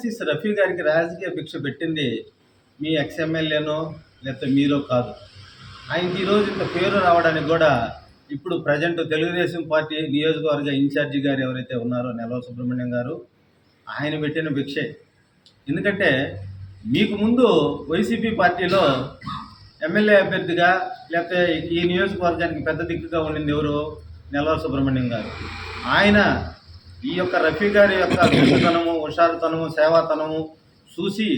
Francis Rafi గారికి రాజకీయ భిక్ష పెట్టింది మీ ఎక్స్ఎమ్మెల్యేనో లేకపోతే మీరో కాదు. ఆయనకి ఈరోజు ఇంత పేరు రావడానికి కూడా ఇప్పుడు ప్రజెంట్ తెలుగుదేశం పార్టీ నియోజకవర్గ ఇన్ఛార్జి గారు ఎవరైతే ఉన్నారో నెలవ సుబ్రహ్మణ్యం గారు ఆయన పెట్టిన భిక్షే. ఎందుకంటే మీకు ముందు వైసీపీ పార్టీలో ఎమ్మెల్యే అభ్యర్థిగా లేకపోతే ఈ నియోజకవర్గానికి పెద్ద దిక్కుగా ఉండింది ఎవరు? నెలవ సుబ్రహ్మణ్యం గారు. ఆయన ఈ యొక్క రఫీ గారి యొక్క దృష్టితనము హుషారుతనము సేవాతనము చూసి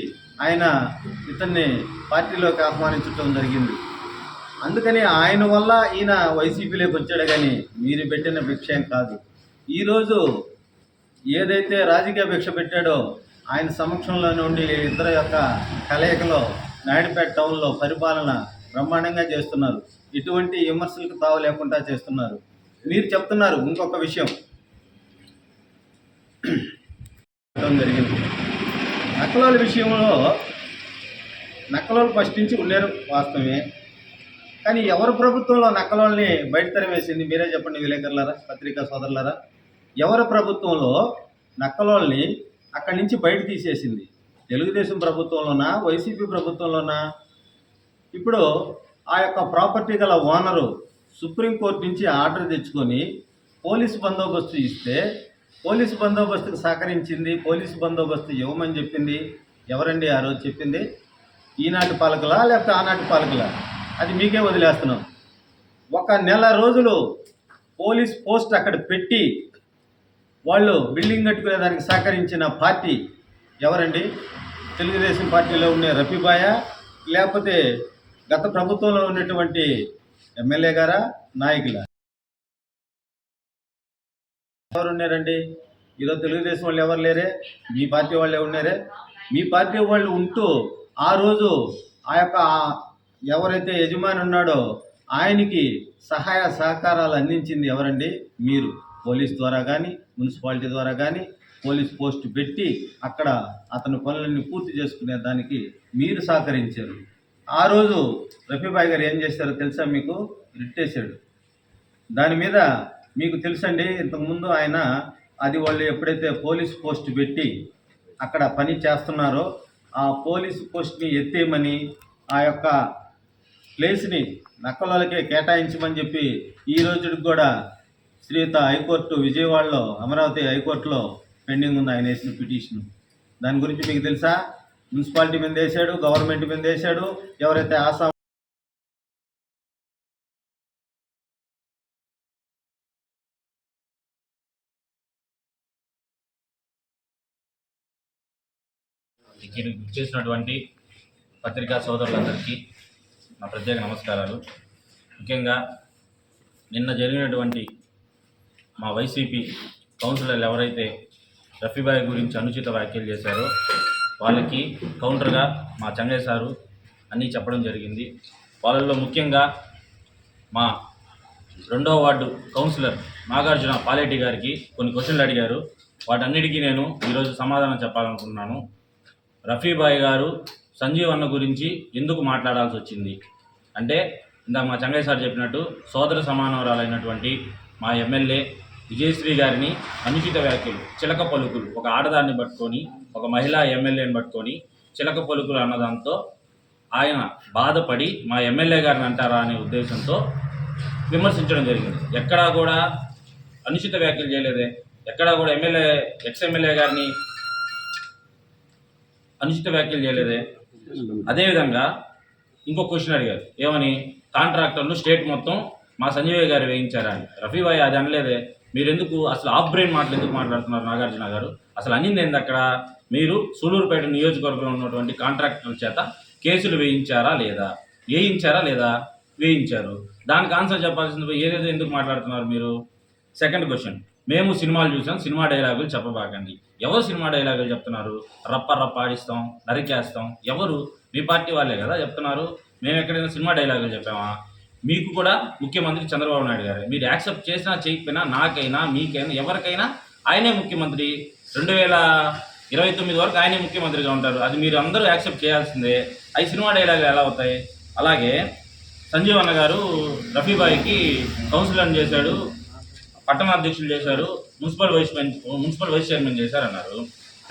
ఆయన ఇతన్ని పార్టీలోకి ఆహ్వానించడం జరిగింది. అందుకని ఆయన వల్ల ఈయన వైసీపీలోకి వచ్చాడు కానీ మీరు పెట్టిన భిక్షయం కాదు. ఈరోజు ఏదైతే రాజకీయ భిక్ష పెట్టాడో ఆయన సమక్షంలో నుండి ఇద్దరు యొక్క కలయికలో నాయుడుపేట టౌన్లో పరిపాలన బ్రహ్మాండంగా చేస్తున్నారు. ఎటువంటి విమర్శలకు తావు లేకుండా చేస్తున్నారు. మీరు చెప్తున్నారు ఇంకొక విషయం. చెప్పడం జరిగింది. నక్కలోల విషయంలో నక్కలోలు ఫస్ట్ నుంచి ఉండేరు వాస్తవమే. కానీ ఎవరు ప్రభుత్వంలో నక్కలోల్ని బయట తరిమేసింది మీరే చెప్పండి విలేకరులారా పత్రికా సోదరులారా? ఎవరు ప్రభుత్వంలో నక్కలోల్ని అక్కడి నుంచి బయట తీసేసింది? తెలుగుదేశం ప్రభుత్వంలోనా వైసీపీ ప్రభుత్వంలోనా? ఇప్పుడు ఆ యొక్క ప్రాపర్టీ గల ఓనరు సుప్రీంకోర్టు నుంచి ఆర్డర్ తెచ్చుకొని పోలీసు బందోబస్తు ఇస్తే పోలీసు బందోబస్తుకు సహకరించింది పోలీసు బందోబస్తు ఇవ్వమని చెప్పింది. ఎవరండి ఆ రోజు చెప్పింది? ఈనాటి పాలకులా లేకపోతే ఆనాటి పాలకులా? అది మీకే వదిలేస్తున్నాం. ఒక నెల రోజులు పోలీస్ పోస్ట్ అక్కడ పెట్టి వాళ్ళు బిల్డింగ్ కట్టుకునే దానికి సహకరించిన పార్టీ ఎవరండి? తెలుగుదేశం పార్టీలో ఉండే రఫీబాయ లేకపోతే గత ప్రభుత్వంలో ఉన్నటువంటి ఎమ్మెల్యే గారా నాయకులా? ఎవరు ఉన్నారండి? ఈరోజు తెలుగుదేశం వాళ్ళు ఎవరు లేరే? మీ పార్టీ వాళ్ళే ఉన్నారే? మీ పార్టీ వాళ్ళు ఉంటూ ఆ రోజు ఆ యొక్క ఎవరైతే యజమాని ఉన్నాడో ఆయనకి సహాయ సహకారాలు అందించింది ఎవరండి? మీరు. పోలీస్ ద్వారా కానీ మున్సిపాలిటీ ద్వారా కానీ పోలీస్ పోస్ట్ పెట్టి అక్కడ అతని పనులన్నీ పూర్తి చేసుకునే దానికి మీరు సహకరించారు. ఆ రోజు రఫీబాయ్ గారు ఏం చేశారో తెలుసా మీకు? రిట్టేశాడు. దాని మీద మీకు తెలుసండి ఇంతకుముందు ఆయన అది వాళ్ళు ఎప్పుడైతే పోలీస్ పోస్ట్ పెట్టి అక్కడ పని చేస్తున్నారో ఆ పోలీస్ పోస్ట్ని ఎత్తేయమని ఆ యొక్క ప్లేస్ని నక్కలకే కేటాయించమని చెప్పి ఈ రోజుకి కూడా శ్రీయుత హైకోర్టు విజయవాడలో అమరావతి హైకోర్టులో పెండింగ్ ఉంది ఆయన వేసిన పిటిషన్. దాని గురించి మీకు తెలుసా? మున్సిపాలిటీ మీద వేశాడు గవర్నమెంట్ మీద వేశాడు ఎవరైతే ఆసాం ఇక్కడికి చేసినటువంటి పత్రికా సోదరులందరికీ నా ప్రత్యేక నమస్కారాలు. ముఖ్యంగా నిన్న జరిగినటువంటి మా వైసీపీ కౌన్సిలర్లు ఎవరైతే రఫీబాయ్ గురించి అనుచిత వ్యాఖ్యలు చేశారో వాళ్ళకి కౌంటర్గా మా చంగయ్య సారు అన్నీ చెప్పడం జరిగింది. వాళ్ళల్లో ముఖ్యంగా మా రెండవ వార్డు కౌన్సిలర్ నాగార్జున పాలేటి గారికి కొన్ని క్వశ్చన్లు అడిగారు. వాటన్నిటికీ నేను ఈరోజు సమాధానం చెప్పాలనుకుంటున్నాను. రఫీబాయ్ గారు సంజీవ్ అన్న గురించి ఎందుకు మాట్లాడాల్సి వచ్చింది? అంటే ఇందాక మా చంగయ్య సార్ చెప్పినట్టు సోదర సమానవరాలైనటువంటి మా ఎమ్మెల్యే విజయశ్రీ గారిని అనుచిత వ్యాఖ్యలు చిలక పలుకులు ఒక ఆడదాన్ని పట్టుకొని ఒక మహిళా ఎమ్మెల్యేని పట్టుకొని చిలక పలుకులు అన్నదాంతో ఆయన బాధపడి మా ఎమ్మెల్యే గారిని అంటారా అనే ఉద్దేశంతో విమర్శించడం జరిగింది. ఎక్కడా కూడా అనుచిత వ్యాఖ్యలు చేయలేదే. ఎక్కడా కూడా ఎమ్మెల్యే ఎక్స్ ఎమ్మెల్యే గారిని అనుచిత వ్యాఖ్యలు చేయలేదే? అదేవిధంగా ఇంకో క్వశ్చన్ అడిగారు. ఏమని? కాంట్రాక్టర్లు స్టేట్ మొత్తం మా సంజయ్ గారు వేయించారా అని. రఫీబాయ్ అది అనలేదే. మీరెందుకు అసలు ఆఫ్ బ్రెయిన్ మాటలు ఎందుకు మాట్లాడుతున్నారు నాగార్జున గారు? అసలు అనింది ఏంది అక్కడ? మీరు సూలూరుపేట నియోజకవర్గంలో ఉన్నటువంటి కాంట్రాక్టర్ల చేత కేసులు వేయించారా లేదా? వేయించారా లేదా? వేయించారు. దానికి ఆన్సర్ చెప్పాల్సింది ఏదేదో ఎందుకు మాట్లాడుతున్నారు మీరు? సెకండ్ క్వశ్చన్ మేము సినిమాలు చూసాం సినిమా డైలాగులు చెప్పబాకండి. ఎవరు సినిమా డైలాగులు చెప్తున్నారు? రప్ప రప్ప ఆడిస్తాం నరికేస్తాం. ఎవరు? మీ పార్టీ వాళ్ళే కదా చెప్తున్నారు. మేము ఎక్కడైనా సినిమా డైలాగులు చెప్పామా? మీకు కూడా ముఖ్యమంత్రి చంద్రబాబు నాయుడు గారు. మీరు యాక్సెప్ట్ చేసినా చేయకపోయినా నాకైనా మీకైనా ఎవరికైనా ఆయనే ముఖ్యమంత్రి. రెండు వేల ఇరవై తొమ్మిది వరకు ఆయనే ముఖ్యమంత్రిగా ఉంటారు. అది మీరు అందరూ యాక్సెప్ట్ చేయాల్సిందే. అవి సినిమా డైలాగులు ఎలా అవుతాయి? అలాగే సంజీవ్ అన్న గారు రఫీబాయికి కౌన్సిలర్ చేశాడు. పట్టణాధ్యక్షులు చేశారు municipal vice municipal vice chairman చేశారన్నారు.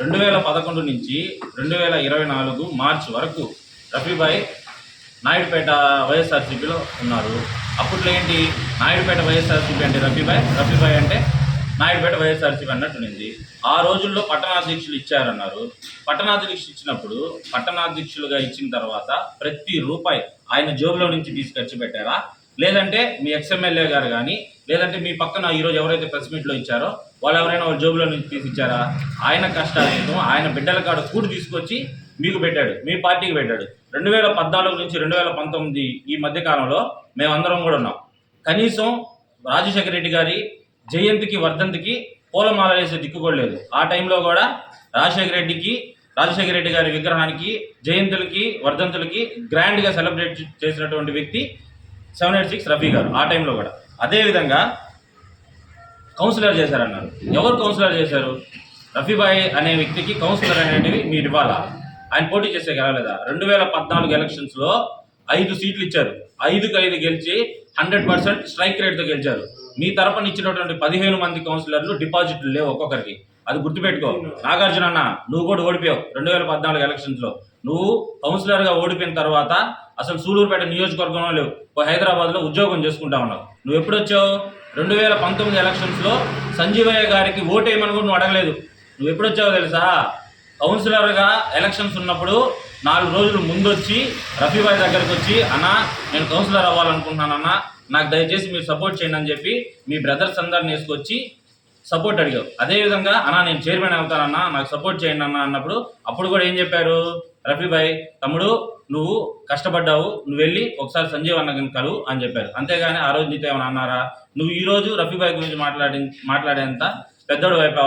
రెండు వేల పదకొండు నుంచి రెండు వేల ఇరవై నాలుగు మార్చ్ వరకు రఫీబాయ్ నాయుడుపేట వైఎస్ఆర్సీపీలో ఉన్నారు. అప్పట్లో ఏంటి? నాయుడుపేట వైఎస్ఆర్సీపీ అంటే రఫీబాయ్ రఫీబాయ్ అంటే నాయుడుపేట వైఎస్ఆర్సీపీ అన్నట్టుండింది. ఆ రోజుల్లో పట్టణాధ్యక్షులు ఇచ్చారన్నారు. పట్టణాధ్యక్షులు ఇచ్చినప్పుడు పట్టణాధ్యక్షులుగా ఇచ్చిన తర్వాత ప్రతి రూపాయి ఆయన జోబులో నుంచి తీసి ఖర్చు పెట్టారా? లేదంటే మీ ఎక్స్ఎమ్మెల్యే గారు కానీ లేదంటే మీ పక్కన ఈరోజు ఎవరైతే ప్రెస్ మీట్లో ఇచ్చారో వాళ్ళు ఎవరైనా వాళ్ళ జోబులో నుంచి తీసిచ్చారా ఆయన కష్టాలతో ఆయన బిడ్డల కాడ కూడి తీసుకొచ్చి మీకు పెట్టాడు మీ పార్టీకి పెట్టాడు. రెండు వేల పద్నాలుగు నుంచి రెండు వేల పంతొమ్మిది ఈ మధ్యకాలంలో మేమందరం కూడా ఉన్నాం. కనీసం రాజశేఖర రెడ్డి గారి జయంతికి వర్ధంతికి పూలమాల వేసే దిక్కు కూడా లేదు. ఆ టైంలో కూడా రాజశేఖర రెడ్డికి రాజశేఖర రెడ్డి గారి విగ్రహానికి జయంతులకి వర్ధంతులకి గ్రాండ్గా సెలబ్రేట్ చేసినటువంటి వ్యక్తి సెవెన్ ఎయిట్ సిక్స్ రఫీ గారు ఆ టైంలో కూడా. అదేవిధంగా కౌన్సిలర్ చేశారన్నారు. ఎవరు కౌన్సిలర్ చేశారు? రఫీబాయ్ అనే వ్యక్తికి కౌన్సిలర్ అనేటివి మీరు ఇవ్వాలా? ఆయన పోటీ చేసే గెలవలేదా? రెండు వేల పద్నాలుగు ఎలక్షన్స్లో ఐదు సీట్లు ఇచ్చారు. ఐదుకి ఐదు గెలిచి హండ్రెడ్ పర్సెంట్ స్ట్రైక్ రేట్తో గెలిచారు. మీ తరపున ఇచ్చినటువంటి పదిహేను మంది కౌన్సిలర్లు డిపాజిట్లు లేవు ఒక్కొక్కరికి. అది గుర్తుపెట్టుకో. నాగార్జున అన్న నువ్వు కూడా ఓడిపోయావు రెండు వేల పద్నాలుగు ఎలక్షన్స్లో నువ్వు కౌన్సిలర్గా ఓడిపోయిన తర్వాత అసలు సూలూరుపేట నియోజకవర్గంలో లేవు. ఓ హైదరాబాద్లో ఉద్యోగం చేసుకుంటా ఉన్నావు. నువ్వు ఎప్పుడు వచ్చావు రెండు వేల పంతొమ్మిది ఎలక్షన్స్లో సంజీవయ్య గారికి ఓటేయమని కూడా నువ్వు అడగలేదు. నువ్వు ఎప్పుడు వచ్చావో తెలుసా? కౌన్సిలర్గా ఎలక్షన్స్ ఉన్నప్పుడు నాలుగు రోజులు ముందు వచ్చి రఫీబాయ్ దగ్గరకు వచ్చి అన్న నేను కౌన్సిలర్ అవ్వాలనుకుంటున్నానన్న నాకు దయచేసి మీరు సపోర్ట్ చేయండి అని చెప్పి మీ బ్రదర్స్ అందరిని వేసుకొచ్చి సపోర్ట్ అడిగావు. అదేవిధంగా అన్న నేను చైర్మన్ అవుతానన్నా నాకు సపోర్ట్ చేయండి అన్న అన్నప్పుడు అప్పుడు కూడా ఏం చెప్పారు? రఫీబాయ్ తమ్ముడు నువ్వు కష్టపడ్డావు నువ్వు వెళ్ళి ఒకసారి సంజీవ్ అన్న కలువు అని చెప్పారు. అంతేగాని ఆ రోజు నీతో ఏమైనా అన్నారా? నువ్వు ఈ రోజు రఫీబాయ్ గురించి మాట్లాడి మాట్లాడేంత పెద్దోడు వైపు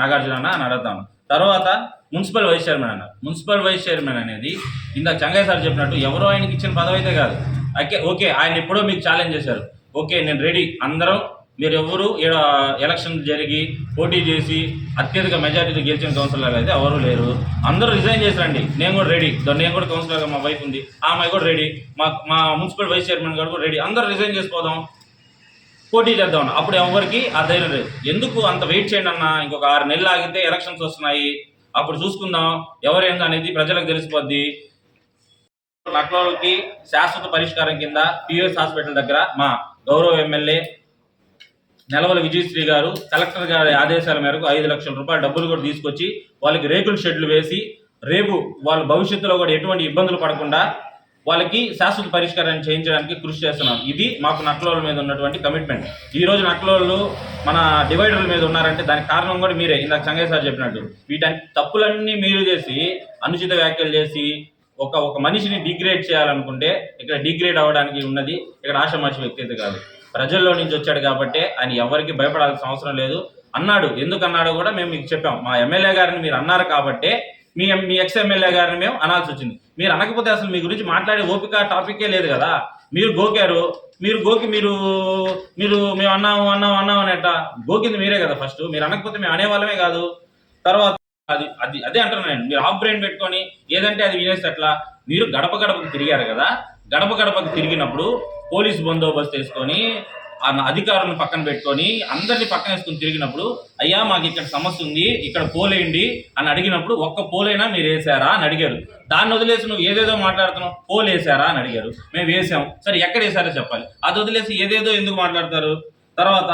నాగార్జున అన్న అని అడుగుతాను. తర్వాత మున్సిపల్ వైస్ చైర్మన్ అన్నారు మున్సిపల్ వైస్ చైర్మన్ అనేది ఇందాక చంగయ్య సార్ చెప్పినట్టు ఎవరో ఆయనకి ఇచ్చిన పదవి అయితే కాదు. ఓకే ఓకే ఆయన ఎప్పుడో మీకు ఛాలెంజ్ చేశారు. ఓకే నేను రెడీ అందరం మీరు ఎవరు ఈడ ఎలక్షన్ జరిగి పోటీ చేసి అత్యధిక మెజారిటీతో గెలిచిన కౌన్సిలర్ అయితే ఎవరు లేరు. అందరూ రిజైన్ చేశారండి. నేను కూడా రెడీ. నేను కూడా కౌన్సిలర్గా మా వైఫ్ ఉంది. ఆ అమ్మాయి కూడా రెడీ. మా మా మున్సిపల్ వైస్ చైర్మన్ గారు కూడా రెడీ. అందరూ రిజైన్ చేసిపోదాం. పోటీ చేద్దాం అప్పుడు ఎవరికి ఆ ధైర్యం లేదు. ఎందుకు అంత వెయిట్ చేయండి అన్న? ఇంకొక ఆరు నెలలు ఆగితే ఎలక్షన్స్ వస్తున్నాయి. అప్పుడు చూసుకుందాం. ఎవరేందో అనేది ప్రజలకు తెలిసిపోద్ది. లక్నోకి శాశ్వత పరిష్కారం కింద పిఎస్ హాస్పిటల్ దగ్గర మా గౌరవ ఎమ్మెల్యే నెలవల విజయశ్రీ గారు కలెక్టర్ గారి ఆదేశాల మేరకు ఐదు లక్షల రూపాయల డబ్బులు కూడా తీసుకొచ్చి వాళ్ళకి రేకుల షెడ్లు వేసి రేపు వాళ్ళ భవిష్యత్తులో కూడా ఎటువంటి ఇబ్బందులు పడకుండా వాళ్ళకి శాశ్వత పరిష్కారాన్ని చేయించడానికి కృషి చేస్తున్నాం. ఇది మాకు నక్లోల మీద ఉన్నటువంటి కమిట్మెంట్ ఈ రోజు నక్లోళ్ళు మన డివైడర్ల మీద ఉన్నారంటే దానికి కారణం కూడా మీరే. ఇందాక సంగయ్య సార్ చెప్పినట్టు వీటన్ని తప్పులన్నీ మీరు చేసి అనుచిత వ్యాఖ్యలు చేసి ఒక ఒక మనిషిని డిగ్రేడ్ చేయాలనుకుంటే ఇక్కడ డిగ్రేడ్ అవ్వడానికి ఉన్నది ఇక్కడ ఆషమాషి వ్యక్తి కాదు. ప్రజల్లో నుంచి వచ్చాడు కాబట్టి ఆయన ఎవరికి భయపడాల్సిన అవసరం లేదు. అన్నాడు. ఎందుకు అన్నాడో కూడా మేము మీకు చెప్పాం. మా ఎమ్మెల్యే గారిని మీరు అన్నారు కాబట్టి మీ మీ ఎక్స్ ఎమ్మెల్యే గారిని మేము అనాల్సి వచ్చింది. మీరు అనకపోతే అసలు మీ గురించి మాట్లాడే ఓపిక టాపికే లేదు కదా. మీరు గోకారు. మీరు గోకి మీరు మీరు మేము అన్నాము అన్నాము అన్నాము అనేట గోకింది మీరే కదా ఫస్ట్. మీరు అనకపోతే మేము అనేవాళ్ళమే కాదు. తర్వాత అది అది అదే అంటున్నాను నేను. మీరు హాఫ్ బ్రెయిన్ పెట్టుకొని ఏదంటే అది వినేసి అట్లా. మీరు గడప గడపకు తిరిగారు కదా. గడప గడపకు తిరిగినప్పుడు పోలీస్ బందోబస్తు వేసుకొని ఆ అధికారులను పక్కన పెట్టుకొని అందరిని పక్కన వేసుకొని తిరిగినప్పుడు అయ్యా మాకు ఇక్కడ సమస్య ఉంది ఇక్కడ పోలేయండి అని అడిగినప్పుడు ఒక్క పోలైనా మీరు వేసారా? అని అడిగారు. దాన్ని వదిలేసి నువ్వు ఏదేదో మాట్లాడుతున్నావు పోలు వేసారా అని అడిగారు. మేము వేసాం. సరే ఎక్కడ వేసారో చెప్పాలి. అది వదిలేసి ఏదేదో ఎందుకు మాట్లాడతారు? తర్వాత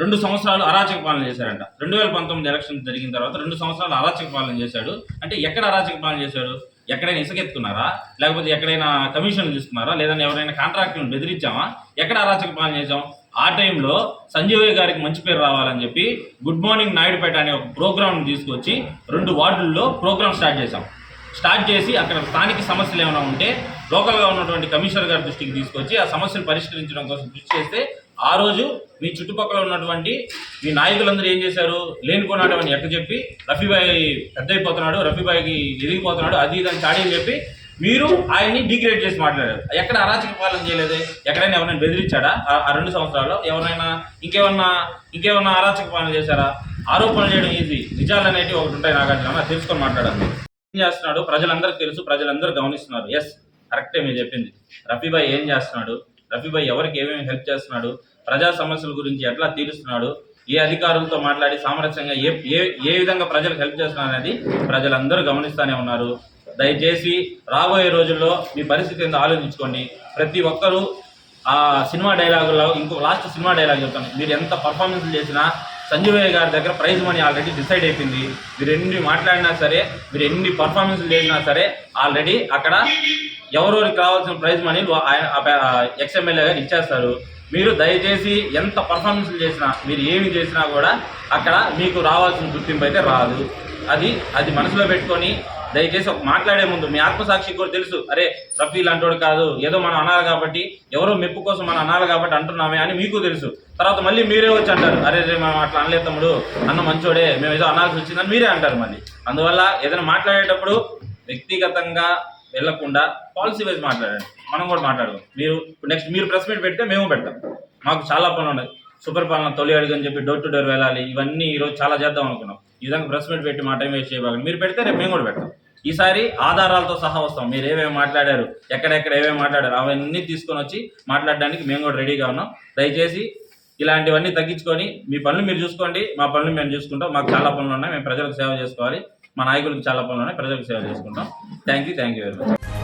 రెండు సంవత్సరాలు అరాచక పాలన చేశారంట. రెండు వేల పంతొమ్మిది ఎలక్షన్ జరిగిన తర్వాత రెండు సంవత్సరాలు అరాచక పాలన చేశాడు. అంటే ఎక్కడ అరాచక పాలన చేశాడు? ఎక్కడైనా ఇసుకెత్తుకున్నారా లేకపోతే ఎక్కడైనా కమిషన్లు తీసుకున్నారా? లేదంటే ఎవరైనా కాంట్రాక్టులను బెదిరించామా? ఎక్కడ అరాచక పాలన చేసాం ఆ టైంలో సంజీవయ్య గారికి మంచి పేరు రావాలని చెప్పి గుడ్ మార్నింగ్ నాయుడుపేట అనే ఒక ప్రోగ్రామ్ తీసుకొచ్చి రెండు వార్డుల్లో ప్రోగ్రామ్ స్టార్ట్ చేశాం. స్టార్ట్ చేసి అక్కడ స్థానిక సమస్యలు ఏమైనా ఉంటే లోకల్గా ఉన్నటువంటి కమిషనర్ గారి దృష్టికి తీసుకొచ్చి ఆ సమస్యను పరిష్కరించడం కోసం కృషి చేస్తే ఆ రోజు మీ చుట్టుపక్కల ఉన్నటువంటి మీ నాయకులందరూ ఏం చేశారు? లేనిపోనాడు అని ఎక్క చెప్పి రఫీబాయ్ పెద్ద అయిపోతున్నాడు రఫీబాయ్కి ఎదిగిపోతున్నాడు అది ఇది అని చెప్పి మీరు ఆయన్ని డిగ్రేడ్ చేసి మాట్లాడారు. ఎక్కడ అరాచక పాలన చేయలేదు? ఎక్కడైనా ఎవరైనా బెదిరించాడా? ఆ- ఆ రెండు సంవత్సరాల్లో ఎవరైనా ఇంకేమన్నా ఇంకేమన్నా అరాచక పాలన చేశారా? ఆరోపణలు చేయడం ఈజీ నిజాలు అనేవి ఒకటి ఉంటాయి నాగార్జున తెలుసుకొని మాట్లాడాలి ఏం చేస్తున్నాడు? ప్రజలందరికీ తెలుసు ప్రజలందరూ గమనిస్తున్నారు. ఎస్ కరెక్టే మీరు చెప్పింది. రఫీబాయ్ ఏం చేస్తున్నాడు? రఫీభాయ్ ఎవరికి ఏమేమి హెల్ప్ చేస్తున్నాడు? ప్రజా సమస్యల గురించి ఎట్లా తీరుస్తున్నాడు? ఏ అధికారులతో మాట్లాడి సామరస్యంగా ఏ ఏ ఏ విధంగా ప్రజలకు హెల్ప్ చేస్తున్నారు అనేది ప్రజలందరూ గమనిస్తూనే ఉన్నారు. దయచేసి రాబోయే రోజుల్లో మీ పరిస్థితి ఏందో ఆలోచించుకోండి. ప్రతి ఒక్కరూ ఆ సినిమా డైలాగులో ఇంకో లాస్ట్ సినిమా డైలాగ్ చెప్తాను. మీరు ఎంత పర్ఫార్మెన్స్ చేసినా సంజీవయ్య గారి దగ్గర ప్రైజ్ మనీ ఆల్రెడీ డిసైడ్ అయిపోయింది. మీరు ఎన్ని మాట్లాడినా సరే మీరు ఎన్ని పర్ఫార్మెన్స్ చేసినా సరే ఆల్రెడీ అక్కడ ఎవరెవరికి కావాల్సిన ప్రైజ్ మనీ ఎక్స్ఎమ్మెల్యే గారు ఇచ్చేస్తారు. మీరు దయచేసి ఎంత పర్ఫార్మెన్స్ చేసినా మీరు ఏమి చేసినా కూడా అక్కడ మీకు రావాల్సిన గుర్తింపు అయితే రాదు. అది అది మనసులో పెట్టుకొని దయచేసి ఒక మాట్లాడే ముందు మీ ఆత్మసాక్షి కూడా తెలుసు అరే రఫీ ఇలాంటి కాదు ఏదో మనం అనాలి కాబట్టి ఎవరో మెప్పు కోసం మనం అనాలి కాబట్టి అంటున్నామే అని మీకు తెలుసు. తర్వాత మళ్ళీ మీరే వచ్చి అంటారు అరే రే మనం అట్లా అనలేదు తమ్ముడు అన్న మంచోడే మేము ఏదో అనాల్సి వచ్చిందని మీరే అంటారు మళ్ళీ. అందువల్ల ఏదైనా మాట్లాడేటప్పుడు వ్యక్తిగతంగా వెళ్ళకుండా పాలసీ వైజ్ మాట్లాడండి. మనం కూడా మాట్లాడదాం. మీరు నెక్స్ట్ మీరు ప్రెస్ మీట్ పెడితే మేము పెడతాం. మాకు చాలా పనులు ఉన్నాయి. సూపర్ పాలన తొలి అడుగు అని చెప్పి డోర్ టు డోర్ వెళ్ళాలి ఇవన్నీ ఈరోజు చాలా చేద్దాం అనుకున్నాం. ఈ విధంగా ప్రెస్ మీట్ పెట్టి మా టైం వేస్ట్ చేయబాగండి మీరు పెడితే రేపు మేము కూడా పెడతాం. ఈసారి ఆధారాలతో సహా వస్తాం. మీరు ఏమేమి మాట్లాడారు? ఎక్కడెక్కడ ఏమేమి మాట్లాడారు? అవన్నీ తీసుకొని వచ్చి మాట్లాడడానికి మేము కూడా రెడీగా ఉన్నాం. దయచేసి ఇలాంటివన్నీ తగ్గించుకొని మీ పనులు మీరు చూసుకోండి మా పనులు మేము చూసుకుంటాం. మాకు చాలా పనులు ఉన్నాయి మేము ప్రజలకు సేవ చేసుకోవాలి. మా నాయకులకు చాలా పనులు ఉన్నాయి ప్రజలకు సేవ చేసుకుంటాం. Thank you thank you very much